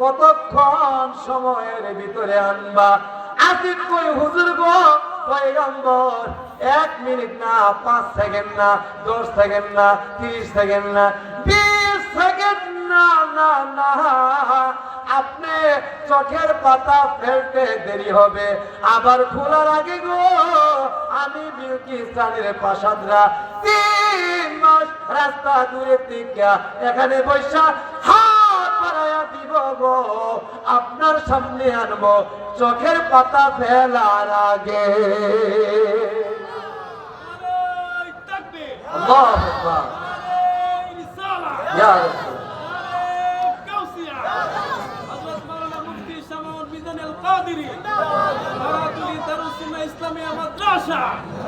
কতক্ষণ সময়ের ভিতরে আনবা? আসিফ কই, হুজুর গো, পয়গম্বর, এক মিনিট না, পাঁচ সেকেন্ড না, দশ সেকেন্ড না, তিরিশ সেকেন্ড না, বিশ সেকেন্ড না না না, আপনি চোখের পাতা ফেলতে দেরি হবে। আবার খোলার আগে গো, আমি বিউকিস্তানের পাশাদরা। তিন মাস রাস্তা দূরে থেকে এখানে বৈশা হাত বাড়াইয়া দিব গো। আপনার সামনে আনব চোখের পাতা ফেলার আগে। আল্লাহু। আকবার ইয়া রাসূল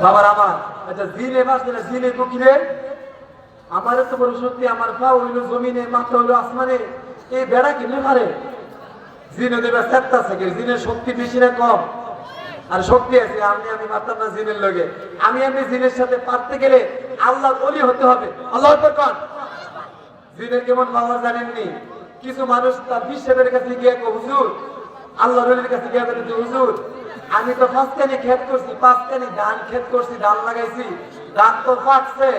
বাবার আমার আচ্ছা জিনে মাস জিনে কোকিলে আমার তো বড় সত্যি আমার পা হইল জমিনে মাথা হইল আসমানে। এই বেড়া কিনে মারে? জিনে দেবে সেপ্তা থেকে জিনের শক্তি বেশি না কম। আর শক্তি আছে আমি আমি মারতাম না জিনের লগে। আমি আমি জিনের সাথে পারতে গেলে আল্লাহ অলি হতে হবে। আল্লাহ আকবার কন। জিনের কেমন পাওয়ার জানেননি? কিছু মানুষ তার বিশ্বের কাছে গিয়ে হুজুর আল্লাহ রলির কাছে গিয়ে বলে যে, হুজুর আমি তো পাঁচখানি ক্ষেত করছি পাঁচখানি ধান ক্ষেত করছি ধান লাগাইছি ধান তো ফাটছে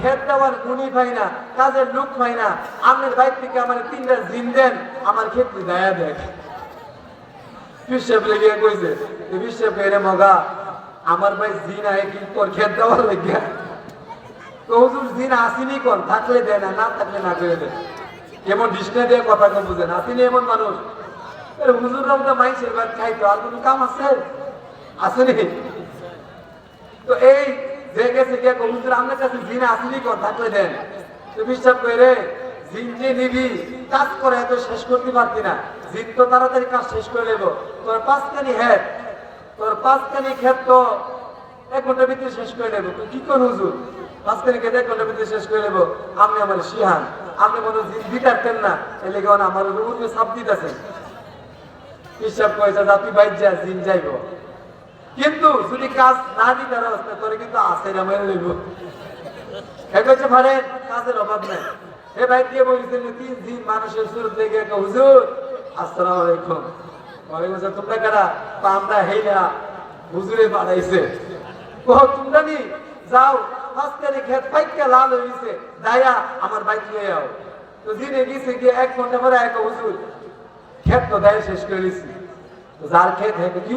ক্ষেত দেওয়ার গুণই পাই না, কাজের লোক পাই না। আপনার বাইর থেকে আমার তিনটা জিন দেন, আমার ক্ষেত দেয়া। দেখ বিশ্বেপ লেগে কইছে বিশ্বেপ এরে মগা? আমার ভাই জিন আয় কি তোর ক্ষেত দেওয়ার লাগিয়া তো হুজুর, জিন আসিনি কোন থাকলে দেয় না না থাকলে না করে দেয় কেমন ডিসনে দিয়ে কথা কম বুঝেন, আসিনি এমন মানুষ? আরে হুজুররাও তো মাইসের বাদ খাইতো, আর কোনো কাম আছে? আসেনি? তো এই যে গেছে কো, হুজুর আপনার কাছে জিন আসিনি কোন থাকলে দেন। তো বিশ্বাস করে জিন যে নিবি কাজ করে এত শেষ করতে পারতি না। জিন তো তাড়াতাড়ি কাজ শেষ করে নেব। তোর পাঁচখানি হেড তোর পাঁচখানি ক্ষেত তো এক ঘণ্টার ভিতরে শেষ করে নেব। তুই কি কর হুজুর? পাঁচখানি ক্ষেত এক ঘণ্টার ভিতরে শেষ করে নেব। আপনি আমার শিহান আপনি কোনো জিন দিতারতেন না। এলে কেমন আমার উঠে সাপ দিতেছেন হিসাব করেছে যা তুই বাইর যা জিন যাইব। কিন্তু যদি কাজ না দিতে অবস্থা তোরে কিন্তু না মেরে লইব। হে কইছে ভারে কাজের অভাব নাই। হে ভাই দিয়ে বলেছেন, তিন দিন মানুষের সুরত লেগে একটা হুজুর, আসসালামু আলাইকুম। ওয়ালাইকুম তোমরা কারা? আমরা হেইলা হুজুরে বাড়াইছে ও তোমরা নি? যাও খেত পাইকা লাল হইছে দায়া, আমার বাইক লয়ে যাও তো দিনে গেছে গিয়ে এক ঘণ্টা পরে এক হুজুর ক্ষেত তো শেষ করে দিছি। যার ক্ষেত হ্যাঁ কি?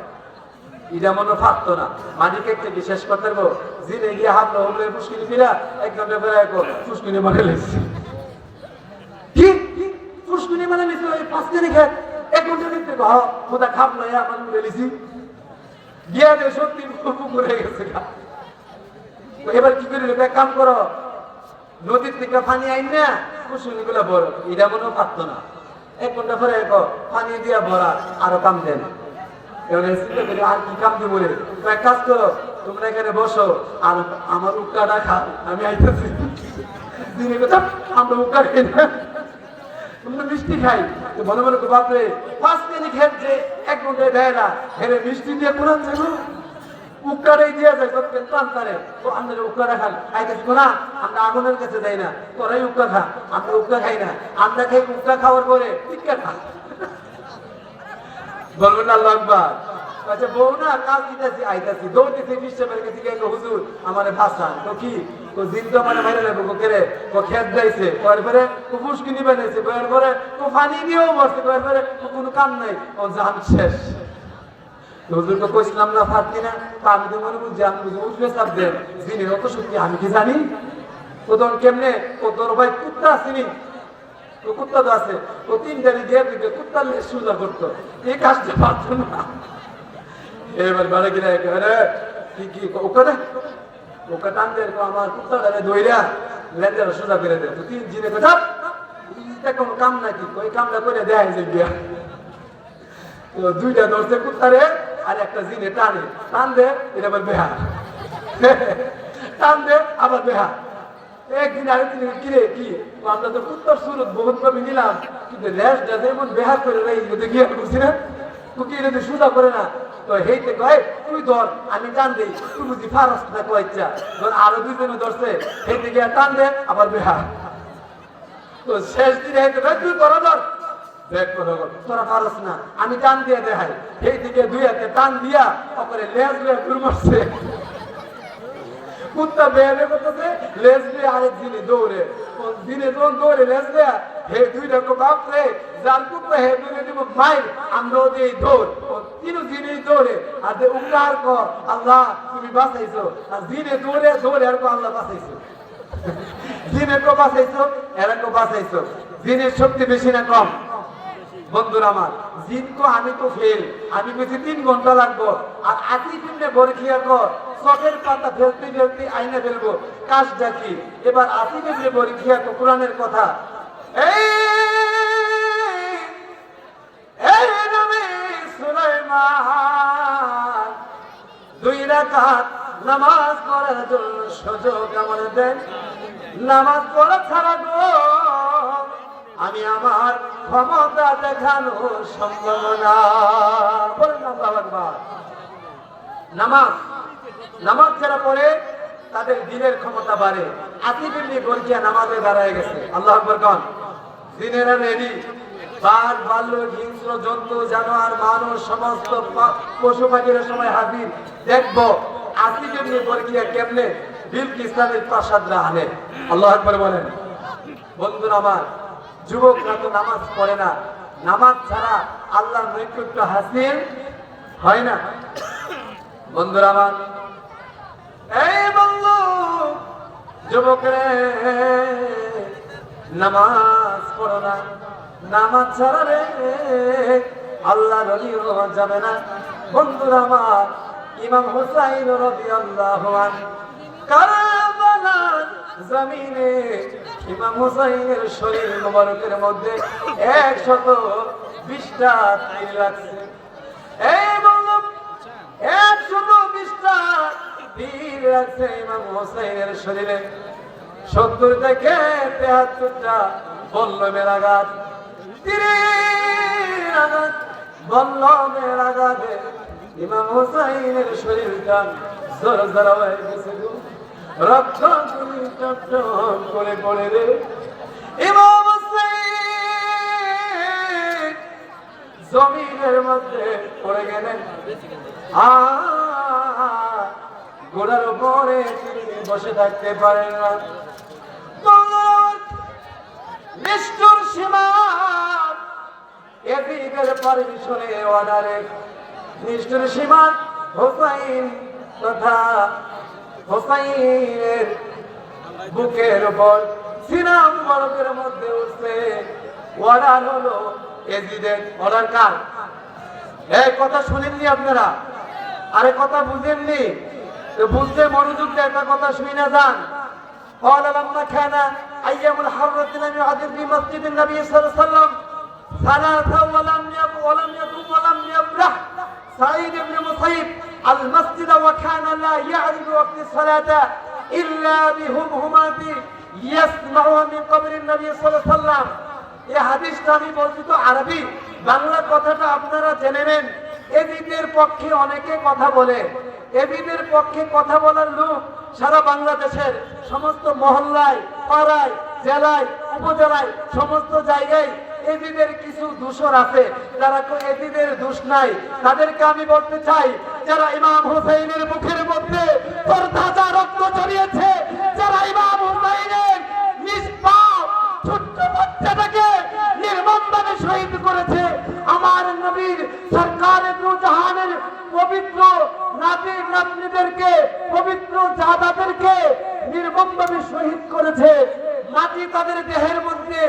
ইটা মনে পারতো না। মালিক একটা বিশেষ করতে পারব জিনে গিয়ে হাত হবলে ফুসকিনি ফিরা, এক ঘণ্টা বেড়া ফুসকিনি বানাই লেগেছি মানে ওই পাঁচ দিনে খেত এক ঘণ্টা নিতে কহ খোদা আমার লিছি গিয়া সত্যি পুকুরে গেছে গা। এবার কি করি এক কাম করো। নদীর থেকে পানি আইন না ফুসকুনি গুলো বড় এটা মনে পারতো না। এক ঘণ্টা পরে এক পানি দিয়া ভরা, আরও কাম দেন। এবার এই চিন্তা আর দিব এক কাজ তোমরা এখানে বসো। আর আমার উক্কাটা খাও, আমি আইতেছি। খাই না। তোমরা মিষ্টি খাই। তো মনে মনে বাপরে পাঁচ দিন খেলছে এক ঘন্টায় দেয় না হেরে মিষ্টি দিয়ে কোরআন যাব উক্কারাই দিয়ে যায় সব প্রাণ তারে তো আমরা উক্কারা খান আইতেছি না আমরা আগুনের কাছে যাই না। তোরাই উক্কা খা, আমরা উক্কা খাই না। আমরা খাই উক্কা খাওয়ার পরে টিক্কা খা। বলবেন আচ্ছা বউ না, কাজ দিতেছি, আইতাছি। দৌড়তেছি বিশ্বের কাছে হুজুর, আমার ভাষা তো কি? তো তো মানে বাইরে নেব কো কেরে কো খেত যাইছে কয়ের পরে কো ফুসকিনি বানাইছে কয়ের পরে কো পানি দিয়েও মরছে কয়ের পরে কো কোনো কাম নাই। ও জান শেষ। তো হুজুরকে কইছিলাম না ফাটতি না তা আমি তো মনে বুঝছি আমি বুঝি উঠবে চাপ দেন যিনি অত শক্তি, আমি কি জানি? ও তখন কেমনে? ও তোর ভাই কুত্তা আসেনি তো কুত্তা তো আছে। ও তিন গাড়ি দিয়ে দিকে কুত্তা লেজ সোজা করতো। এই কাজটা পারতো না। এবার বাড়ি গিয়ে একেবারে কি কি ওখানে ওকে টান দেয় আমার কুত্তাটা ধইরা লেজের সোজা করে দেয় তো তিন জিনে কথা এটা কোনো কাম নাকি ওই কামটা করে দেয় যে গিয়া? তো দুইটা ধরছে কুত্তারে আর একটা জিনে টানে। টান দে, এটা আবার বেহা টান দে, আবার বেহা একদিন আরেকদিন কিরে কি আমরা তো কুত্তার সুরত বহুত ভাবে নিলাম, কিন্তু ল্যাস ডাজে এমন বেহা করে নেই যদি গিয়ে বুঝছি না? তুই এটা সুদা করে না। তো হেইতে কয়, তুই ধর, আমি টান দেই, তুই বুঝি ফারস না কয় ইচ্ছা ধর আরও দুজনে ধরছে, হেইতে গিয়ে টান দে, আবার বেহা তো শেষ দিনে হেঁটে ভাই তুই ধর গল্প। তোরা পারস না, আমি টান দিয়ে দেখাই। এই দিকে দুই হাতে টান দিয়া তারপরে লেজ ঘুর মারছে কুত্তা বেয়ালে করতেছে লেজ লয়ে আরেক দিনে দৌড়ে। দিনে যখন দৌড়ে লেজ লয়া হে দুই রকম বাপ রে যার কুত্তা, হে দুই দিব মাইর, আমরাও দিই দৌড়। তিন দিনেই দৌড়ে, আর দে উঙ্গার কর, আল্লাহ তুমি বাঁচাইছো। আর দিনে দৌড়ে দৌড়ে আর আল্লাহ বাঁচাইছো। জিনের কো বাঁচাইছো, এরা কো বাঁচাইছো। জিনের শক্তি বেশি না কম? বন্ধুরা আমার জিন কো, আমি তো ফেল আমি বেশি তিন ঘণ্টা লাগবো। আর আতি দিনে বরখিয়া কর। চটের পাতা ফেলতে ফেলতে আইনে ফেলব। কাজ ডাকি এবার আতি দিনে বরখিয়া কো কোরআনের কথা। এই দুই নামাজ পড়ার জন্য সুযোগ দেন। নামাজ পড়া ছাড়া আমি আমার ক্ষমতা দেখানো সম্ভব না। বলেন আল্লাহু নামাজ নামাজ যারা পড়ে, তাদের দিনের ক্ষমতা বাড়ে। আতিফ ইবনে গর্জিয়া নামাজে দাঁড়ায় গেছে। আল্লাহ আকবার কন। দিনেরা রেডি বাঘ ভাল্লুক হিংস্র, জন্তু, জানোয়ার, মানুষ, সমস্ত পশু পাখির সময় হাজির। দেখব আসিফ ইবনে গর্জিয়া কেমনে বিলকিস্তানের প্রাসাদ আনে। আল্লাহ আকবার বলেন, বন্ধুরা আমার, যুবকরা তো নামাজ পড়ে না। নামাজ ছাড়া আল্লাহর নৈকট্য হাসিল হয় না। বন্ধুরা আমার এই বন্ধু যুবক রে নামাজ পড়ো না। নামাজ ছাড়া রে আল্লাহ রলি যাবে না। বন্ধুরা আমার, ইমাম হুসাইন রবি আল্লাহ কারবালার জমিনে ইমাম হুসাইনের শরীর মোবারকের মধ্যে একশত বিশটা তীর লাগছে এই বন্ধু একশত বিশটা তীর আছে ইমাম হোসেনের শরীরে। সত্তর থেকে তেহাত্তরটা বল্লমের আঘাত। তীরের আঘাত, বল্লমের ইমাম হোসেনের শরীরটা জোর জোর হয়ে গেছে করে পড়ে রে। ইমাম হোসেন জমিনের মধ্যে পড়ে গেলেন। আর গোড়ার উপরে বসে থাকতে পারেন না। সীমা অর্ডারে। সীমা, হোসাইন তথা হোসাইনের বুকের উপর সিনাম বরফের মধ্যে উঠছে। অর্ডার হলো এজিদের অর্ডার কার? এই কথা শুনেননি আপনারা? আরে কথা বুঝেননি? তো বুঝতে মনোযোগ দিয়ে একটা কথা শুনে না যান قال لما كان ايام الحرة لم يعذب في مسجد النبي صلى الله عليه وسلم ثلاثة ولم يب ولم يقم ولم يبرح سعيد بن مصيب المسجد وكان لا يعرف وقت الصلاة إلا بهمهمات يسمعها من قبر النبي صلى الله عليه وسلم এই হাদিসটা আমি বলছি তো আরবি বাংলা কথাটা আপনারা জেনে নেন এদিদের পক্ষে অনেকে কথা বলে এদিদের পক্ষে কথা বলার লোক সারা বাংলাদেশের সমস্ত মহল্লায়, পাড়ায়, জেলায়, উপজেলায়, সমস্ত জায়গায় এদিনের কিছু দূষণ আছে। যারা তো এদিদের দোষ নাই, তাদেরকে আমি বলতে চাই, যারা ইমাম হোসেনের মুখের মধ্যে রক্ত ছড়িয়েছে নির্মমভাবে শহীদ করেছে মাটি তাদের দেহের মধ্যে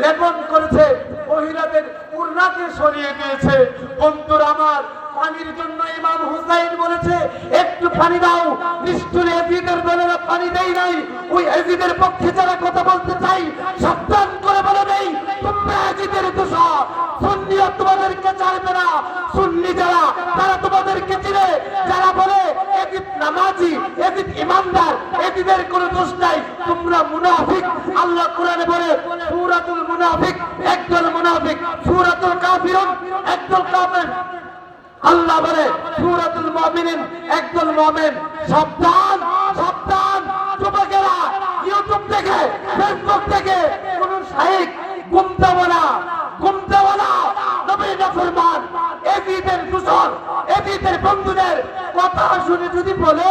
লেপন করেছে মহিলাদের উন্নাকে সরিয়ে দিয়েছে বন্ধুর আমার পানির জন্য ইমাম হুসাইন বলেছে একটু পানি দাও নিষ্ঠুর এজিদের দলেরা পানি দেয় নাই ওই এজিদের পক্ষে যারা কথা বলতে চাই সাবধান করে বলে দেই তোমরা এজিদের দোষর সুন্নিও তোমাদেরকে চাইবে না সুন্নি যারা তারা তোমাদেরকে চিনে যারা বলে এজিদ নামাজি এজিদ ইমানদার এজিদের কোনো দোষ নাই তোমরা মুনাফিক। আল্লাহ কোরআনে বলে, সূরাতুল মুনাফিক, একদল মুনাফিক, সূরাতুল কাফিরুন, একদল কাফির। আল্লাহ বলে, সূরাতুল মুমিনিন, একদল মুমিন। সাবধান সাবধান, যুবকেরা, ইউটিউব থেকে, ফেসবুক থেকে, কোন শাইখ গুমতে বলা গুমতে বলা নবী নাফরমান এজিদের দূষণ এজিদের বন্ধুদের কথা শুনে যদি বলে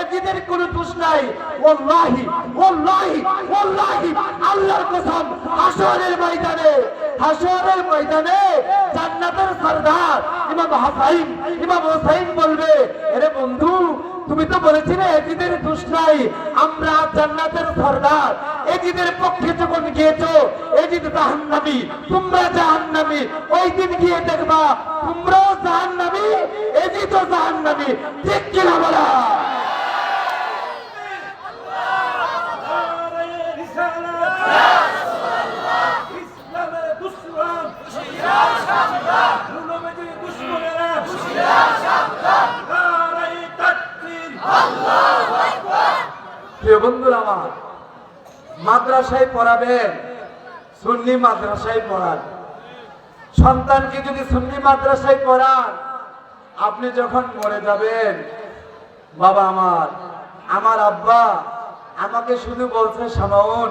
এজিদের কোনো দোষ নাই। ওল্লাহি ওল্লাহি ওল্লাহি আল্লাহর কসম হাসরের ময়দানে হাসরের ময়দানে জান্নাতের সরদার ইমাম হাসাইন, ইমাম হোসাইন বলবে আরে বন্ধু তুমি তো বলেছিলে, এজিদের দোষ নাই। আমরা জান্নাতের সর্দার। এদিদের পক্ষে যখন গিয়েছো, এজিদ জাহান্নামী, তোমরা জাহান্নামি। ওই দিন গিয়ে দেখবা, তোমরাও জাহান্নামি, এজিদও জাহান্নামি। ঠিক কিনা বলা? প্রিয় বন্ধুরা আমার, মাদ্রাসায় পড়াবেন, সুন্নি মাদ্রাসায় পড়ান। সন্তানকে যদি সুন্নি মাদ্রাসায় পড়ান, আপনি যখন মরে যাবেন, বাবা আমার আমার আব্বা আমাকে শুধু বলছে, সামাউন,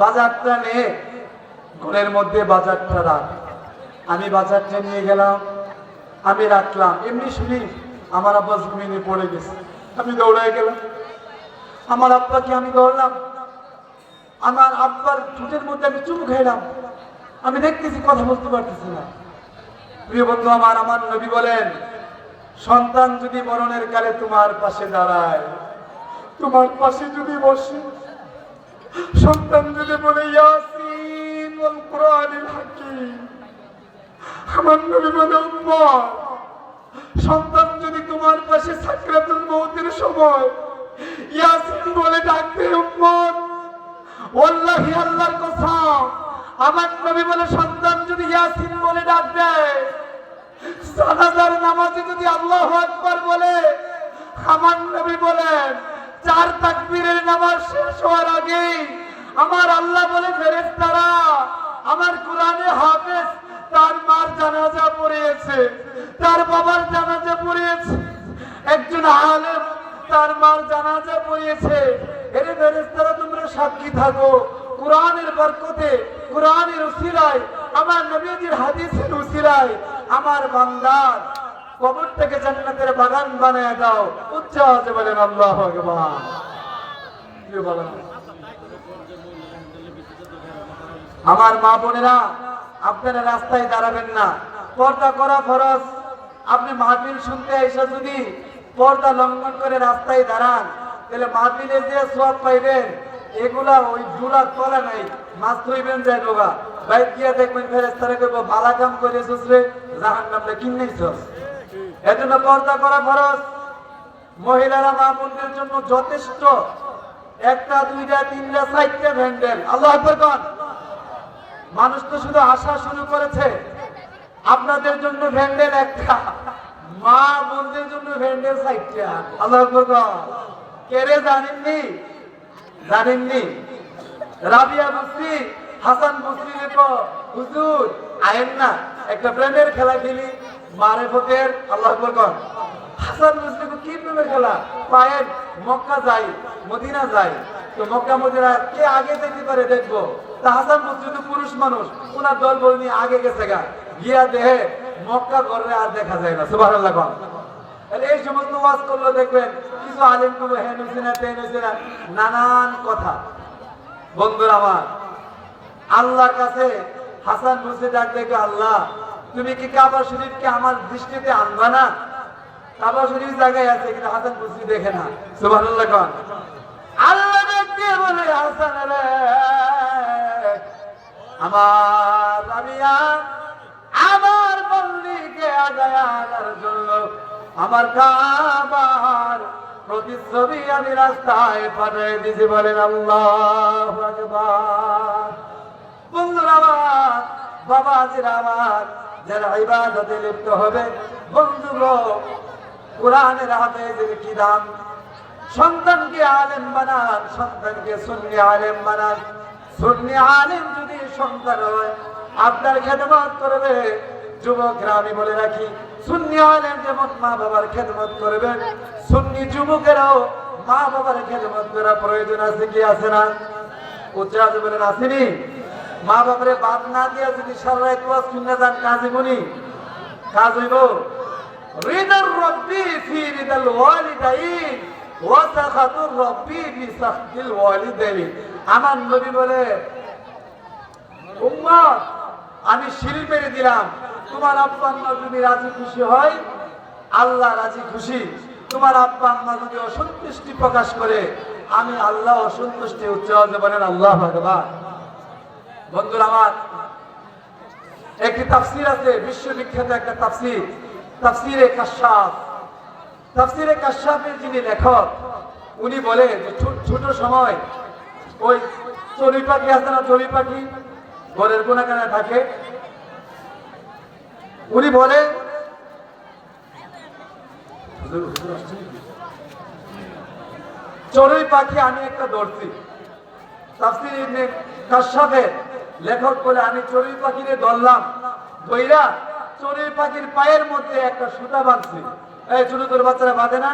বাজারটা নে, ঘরের মধ্যে বাজারটা রাখ। আমি বাজারটা নিয়ে গেলাম, আমি রাখলাম। এমনি শুনি, আমার আব্বা জমিনে পড়ে গেছে। আমি দৌড়ায় গেলাম। আমার আব্বাকে আমি ধরলাম। আমার আব্বার ঠোঁটের মধ্যে আমি চুমু খাইলাম আমি দেখতেছি, কথা বলতে পারতেছি না। প্রিয় বন্ধু, আমার আমার নবী বলেন, সন্তান যদি মরণের কালে তোমার পাশে দাঁড়ায়, তোমার পাশে যদি বসে, সন্তান যদি বলে আমার নবী বলে সন্তান যদি তোমার পাশে সাকরাতুল মৌতের সময় ইয়াসিন বলে ডাকবে, উম্মত। ওয়াল্লাহি আল্লাহর কসম, আমার নবী বলে সন্তান যদি ইয়াসিন বলে ডাক দেয় জানাজার নামাজে যদি আল্লাহু আকবার বলে, আমার নবী বলেন, চার তাকবীরের নামাজ শেষ হওয়ার আগে আমার আল্লাহ বলে, ফেরেশতারা, আমার কোরআনে হাফেজ, তার মার জানাজা পড়িয়েছে, তার বাবার জানাজা পড়িয়েছে। একজন আলেম তার মার জানাজা পড়িয়েছে। এরে ফেরেশতারা, তোমরা সাক্ষী থাকো। কোরআনের বরকতে, কোরআনের উসিলায়, আমার নবীজির হাদিসের উসিলায়, আমার বান্দার কবর থেকে জান্নাতের বাগান বানায় দাও। উচ্চ আওয়াজে বলেন, আল্লাহু আকবার। কি বলেন? আমার মা বোনেরা, আপনারা রাস্তায় দাঁড়াবেন না। পর্দা করা ফরজ। আপনি মাহফিল শুনতে এসে যদি পর্দা লঙ্ঘন করে রাস্তায় দাঁড়ান। তাহলে মাহফিলে যে সব পাইবেন, এগুলা ওই জুলার তলা নাই, মাছ ধরবেন যাই ডোগা বাইক গিয়া দেখবেন ফেরেস্তারে করব বালা কাম করে রে জাহান নামটা কিনেইছস এজন্য পর্দা করা ফরজ। মহিলারা মা বোনদের জন্য যথেষ্ট। একটা, দুইটা, তিনটা, চারটা ভ্যান্ডেল। আল্লাহ মানুষ তো শুধু আসা শুরু করেছে। আপনাদের জন্য ভ্যান্ডেল একটা। মা বোনদের জন্য ভ্যান্ডেল চারটা আল্লাহ আকবার কন কেরে জানেননি? জানেননি? রাবিয়া বসরি, হাসান বসরি দেখো হুজুর, আয়েন না, একটা প্রেমের খেলা খেলি। মারে ফতের আল্লাহ আকবার কন। হাসান বসরি কি প্রেমের খেলা? পায়ের মক্কা যাই, মদিনা যাই। তো মক্কা মদিনা কে আগে যেতে পারে দেখব? তা হাসান বসরি তো পুরুষ মানুষ ওনার দল বল নিয়ে আগে গেছে গা। গিয়া দেহে মক্কা ঘরে আর দেখা যায় না কন তাহলে এই সমস্ত ওয়াজ করল, দেখবেন কিছু আলিম করব হ্যান হয়েছে না না নানান কথা। বন্ধুরা আমার, আল্লাহর কাছে হাসান মুসে ডাক দেখে আল্লাহ, তুমি কি কাবা শরীফকে আমার দৃষ্টিতে আনবা না? কাবা শরীফ জায়গায় আছে, কিন্তু হাসান মুসি দেখে না, সুবহানাল্লাহ কোন। আল্লাহ দেখতে বলে, হাসান রে, আমার রাবিয়া আমার বল্লিকে জায়গায় আনার জন্য আমার কাবার প্রতিচ্ছবি আমি রাস্তায় পাঠিয়ে দিছি বলেন আল্লাহ বন্ধুরা আমার বাবা আজিরা আমার, যারা ইবাদতে লিপ্ত হবে, বন্ধুগো, কোরআনের হাতে যদি কি দাম? সন্তানকে আলেম বানান, সন্তানকে সুন্নি আলেম বানান। সুন্নি আলেম যদি সন্তান হয় আপনার খেদমত করবে। যুবকরা আমি বলে রাখি, সুন্নি আলেম যেমন মা বাবার খেদমত করবেন সুন্নি যুবকেরাও মা বাবার খেদমত করা প্রয়োজন আছে কি আছে না? উচ্চাজ বলেন আসেনি মা বাবারে বাদ না দিয়া যদি সারা রাত ওয়াজ শুনে যান, কাজে গুনি কাজ হইব। রিদার রব্বি ফি রিদাল ওয়ালিদাইন ওয়া সাখাতুর রব্বি ফি সাখাতিল ওয়ালিদাইন। আমার নবী বলে, উম্মত আমি শিল মেরে দিলাম। তোমার আব্বা আম্মা যদি রাজি খুশি হয়, আল্লাহ রাজি খুশি। তোমার আব্বা আম্মা যদি অসন্তুষ্টি প্রকাশ করে, আমি আল্লাহ অসন্তুষ্টি উচ্চ বলেন আল্লাহ ভগবান বন্ধুরা আমার, একটি তাফসির আছে, বিশ্ববিখ্যাত একটা তাফসির, তাফসিরে কাশাফ। তাফসিরে কাশাফের যিনি লেখক, উনি বলে ছোট সময় ওই চড়ি পাখি আছে না চড়ি পাখি? ঘরের কোনাকানা থাকে। উনি বলে চড়ুই পাখি, আমি একটা ধরছি। লেখক বলে, আমি চড়ুই পাখিরে ধরলাম। চড়ুই পাখির পায়ের মধ্যে একটা সুতা বাঁধছি। এই, ছোট ছোট বাচ্চারা বাঁধে না?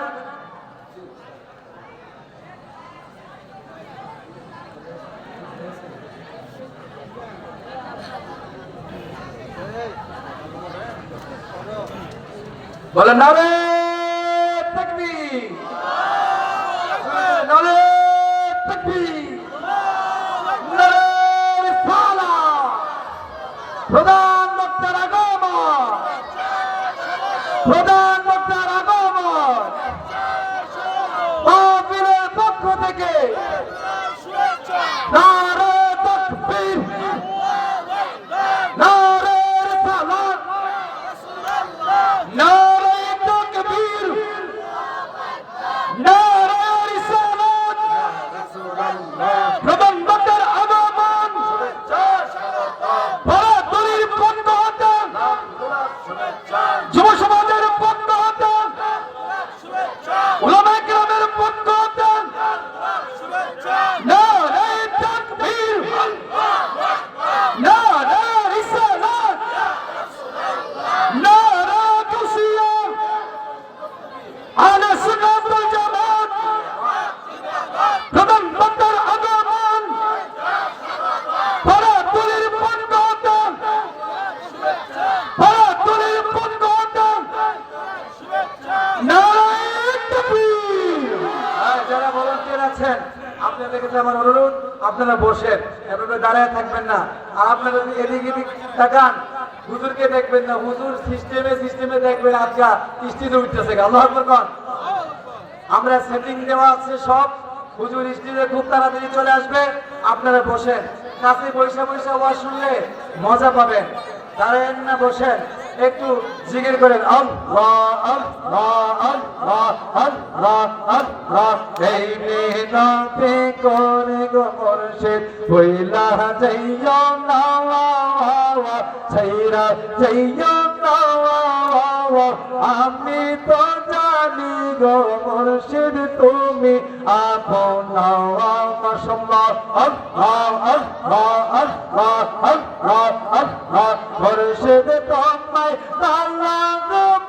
বলে নারে তাকবীর নারে তাকবীর নারে রিসালাত প্রধান বক্তার আগমন প্রধান বক্তার আগমন মাহফিলের পক্ষ থেকে নারে তাকবীর নারে রিসালাত নারে তাকবীর নারে রিসালাত প্রধান বক্তার আগমন ভারতের পক্ষ হতে যুব সমাজের পক্ষ হতে উলামা কেরামের পক্ষ হতে নারে তাকবীর নারে রিসালাত নারে কুসিয়া আহলে সুন্নাত ওয়াল জামাত প্রধান বক্তার আগমন ভারতের পক্ষ হতে ভারতের পক্ষ হতে যারা ভলান্টিয়ার আছেন আপনাদের আমার অনুরোধ আপনারা বসেন, এভাবে দাঁড়ায় থাকবেন না। আর আপনারা যদি এদিক এদিক তাকান, হুজুরকে দেখবেন না, হুজুর সিস্টেমে সিস্টেমে দেখবেন আজকা স্টেজে উঠতেছে আল্লাহ আকবার আমরা সেটিং দেওয়া আছে সব, হুজুর স্টেজে খুব তাড়াতাড়ি চলে আসবে, আপনারা বসেন। কাছে বৈশা বৈশা ওয়াজ শুনলে মজা পাবেন। দাঁড়ান না, বসেন। একটু জিকির করেন, আল্লাহ আল্লাহ আল্লাহ আল্লাহ আল্লাহ। এই মিনতে করে গো মুর্শিদ হইলা যাইও না ছাইরা যাইও আমি তো জানি গো মুর্শিদ তুমি আপন মুর্শিদ তোমায়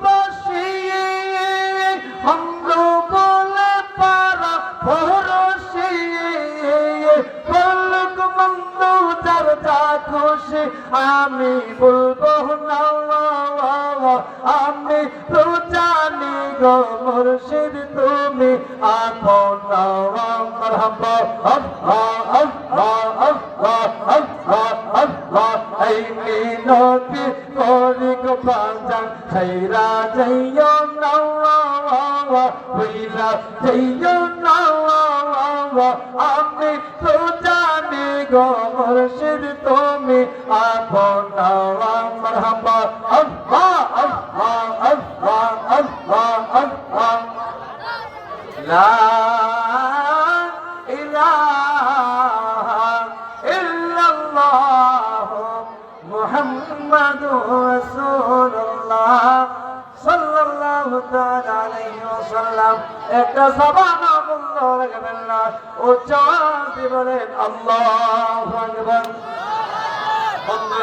বসিয়ে খুশি আমি বলব আমি তো জানি গো মুর্শিদ তুমি আপন আমি তো জানি গো মুর্শিদ তুমি আপন মারহাবা আল্লাহ আল্লাহ আল্লাহ আল্লাহ আল্লাহ লা ইলাহা ইল্লাল্লাহ মুহাম্মাদুর রাসূলুল্লাহ সাল্লাল্লাহু তাআলা আলাইহি ওয়াসাল্লাম। একটা জবান বন্ধ রাখবেন না। উচ্চ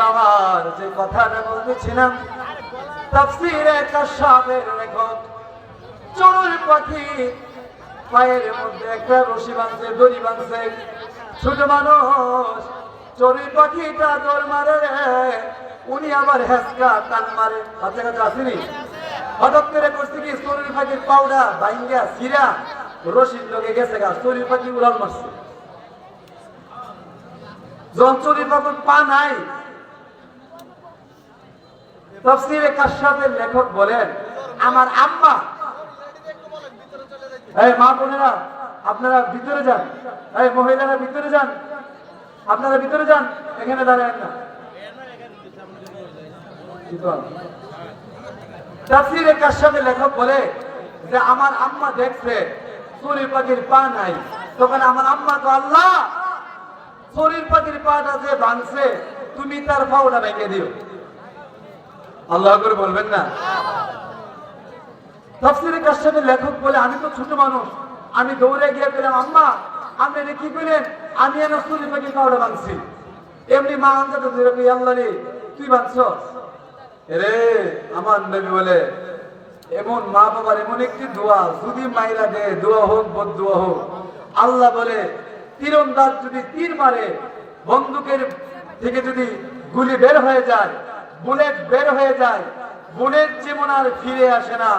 আমার, যে কথাটা বলতেছিলাম, তাফসীরে পাখি, পায়ের মধ্যে রশি বাঁধছে, দড়ি বাঁধছে। পাখিটা মারে উনি মারে। করে কি? পাখির পাউডা বাইঙ্গা সিরা রশির লোকে গেছে গা। চড়ুই পাখি উড়াল মারছে। পা নাই। তফসিরে লেখক বলেন, আমার আম্মা এই মা বোনেরা, আপনারা ভিতরে যান। এই মহিলারা ভিতরে যান। আপনারা ভিতরে যান, এখানে দাঁড়ান না। লেখক বলে যে, আমার আম্মা দেখছে চুরি পাখির পা নাই। তখন আমার আম্মা তো আল্লাহ চুরির পাখির পাটা যে ভাঙছে, তুমি তার পাওটা ভেঙে দিও। আল্লাহ করে বলবেন না? তফসিলের কাশ্যাপের লেখক বলে, আমি তো ছোট মানুষ, আমি দৌড়ে গিয়ে পেলাম আম্মা, আপনি কি করলেন? আমি এনে চুরি পাখি পাউডা ভাঙছি। এমনি মা আনতে তো আল্লাহ রে, তুই ভাঙছ রে আমার নবী বলে, এমন মা বাবার এমন একটি দোয়া, যদি মাইরা দে দোয়া হোক, বদ দোয়া হোক, আল্লাহ বলে তীরন্দাজ যদি তীর মারে, বন্দুকের থেকে যদি গুলি বের হয়ে যায়, বুলেট বের হয়ে যায়, বুলেট যেমন আর ফিরে আসে না।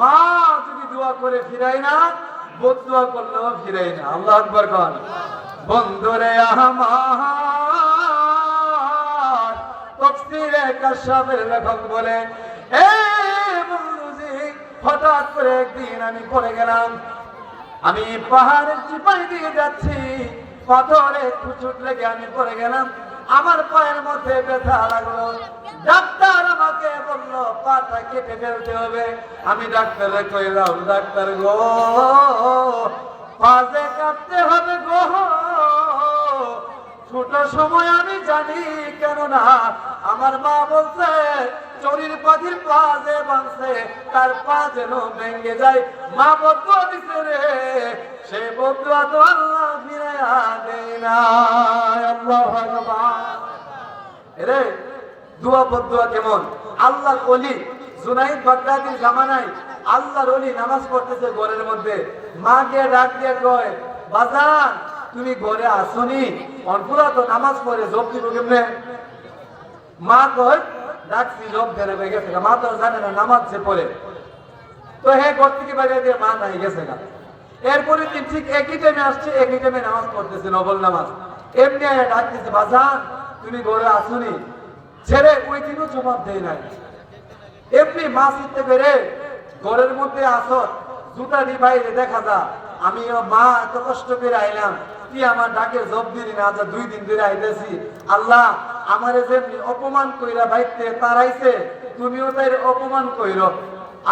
মা যদি দোয়া করে ফিরাই না, বোধ দোয়া করলেও ফিরাই না। আল্লাহ আকবর কন। বন্ধুরে আমার লেখক বলে, এ হঠাৎ করে একদিন আমি পড়ে গেলাম আমি পাহাড়ের চিপাই দিয়ে যাচ্ছি। পাথরে কুচুট লেগে আমি পড়ে গেলাম। আমার পায়ের মধ্যে ব্যথা লাগল। ডাক্তার আমাকে বলল, পাটা কেটে ফেলতে হবে। আমি ডাক্তারে কইলাম, ডাক্তার গো, পাজে কাটতে হবে গো। ছোট সময় আমি জানি কেন না আমার মা বলছে, চরির পাখির পা যে তার পা যেন ভেঙে যায়। মা বদুয়া দিছে রে, সে বদুয়া তো আল্লাহ ফিরে দেয় না আল্লাহ ভগবান রে দুয়া বদুয়া কেমন? আল্লাহ অলি জুনাইদ বাগদাদির জামানায় আল্লাহর অলি নামাজ পড়তেছে ঘরের মধ্যে। মা গিয়ে ডাক দিয়ে কয়, বাজান তুমি ঘরে আসনি? অনপুরা তো নামাজ পড়ে, জব দিব কেমনে? মা কয়, ডাকছি, জব ধরে হয়ে গেছে মা তো জানে না, নামাজ সে পড়ে। তো হ্যাঁ ঘর থেকে বাইরে দিয়ে মা নাই, গেছে গা। এরপরে দিন ঠিক একই টাইমে আসছে, একই টাইমে নামাজ পড়তেছে, নবল নামাজ। এমনি আয়া ডাক দিচ্ছে বাজান, তুমি ঘরে আসনি। ছেড়ে ওই দিনও জবাব দেয় নাই। এমনি মা ইতে করে, ঘরের মধ্যে আসর জুতা দি বাইরে দেখা যা। আমি মা, এত কষ্ট করে আইলাম। তুই আমার ডাকে জব দিলি না আজ দুই দিন ধরে আইতেছি? আল্লাহ, আমারে যেমনি অপমান কইরা বাইতে তারাইছে, তুমিও তাই অপমান কইর।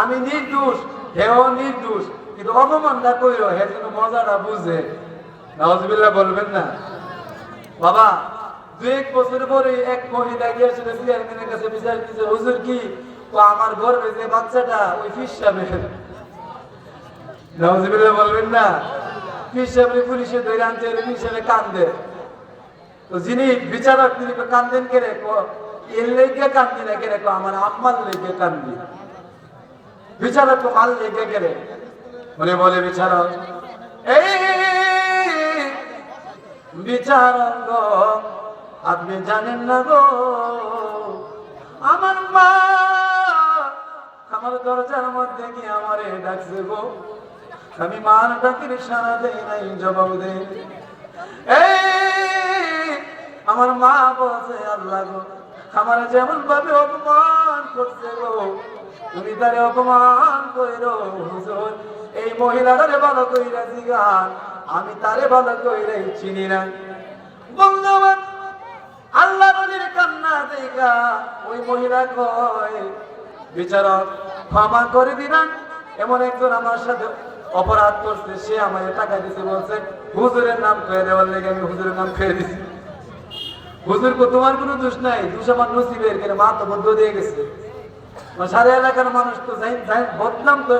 আমি নির্দোষ, হেও নির্দোষ, কিন্তু অপমানটা কইর, হে যেন মজাটা বুঝে। নওয়াজবিল্লাহ বলবেন না? বাবা, দু এক বছর পরে এক মহিলা গিয়েছিল চেয়ারম্যানের কাছে, বিচার দিচ্ছে হুজুর কি? তো আমার গর্বে যে বাচ্চাটা, ওই ফিস সাহেবের নওয়াজবিল্লাহ বলবেন না? ফিস সাহেবের পুলিশে ধরে আনছে ফিস সাহেবে কান্দে। তো যিনি বিচারক তিনি কান্দেন কে রে? কয়, এর লেগে কান্দি না কে রে? কয়, আমার আম্মার লেগে কান্দি। বিচারক মাল লেগে গেলে উনি বলে বিচারক। এই বিচারক আপনি জানেন না গো আমার মা আমার দরজার মধ্যে কি আমারে ডাকছে গো। আমি মার ডাকির সারা দেই নাই, জবাব এই, আমার মা বলছে, আল্লাহ গো, আমার যেমন ভাবে অপমান করছে গো, তুমি তারে অপমান কইরো, হুজুর। এই মহিলাটারে ভালো কইরা জিগান, আমি তারে ভালো কইরাই চিনি না। বন্ধুবান আল্লাহ নদীর কান্না দেখা, ওই মহিলা কয়, বিচারক, ক্ষমা করে দিলাম। এমন একজন আমার সাথে অপরাধ করছে সে আমাকে টাকা দিতে বলছে, হুজুরের নাম খেয়ে দেওয়ার লেগে আমি হুজুরের নাম খেয়ে দিছি। হুজুর কো, তোমার কোনো দোষ নাই, দোষ আমার নসিবের, কেন মা তো বদ্ধ দিয়ে গেছে। সারা এলাকার মানুষ তো বদনাম তো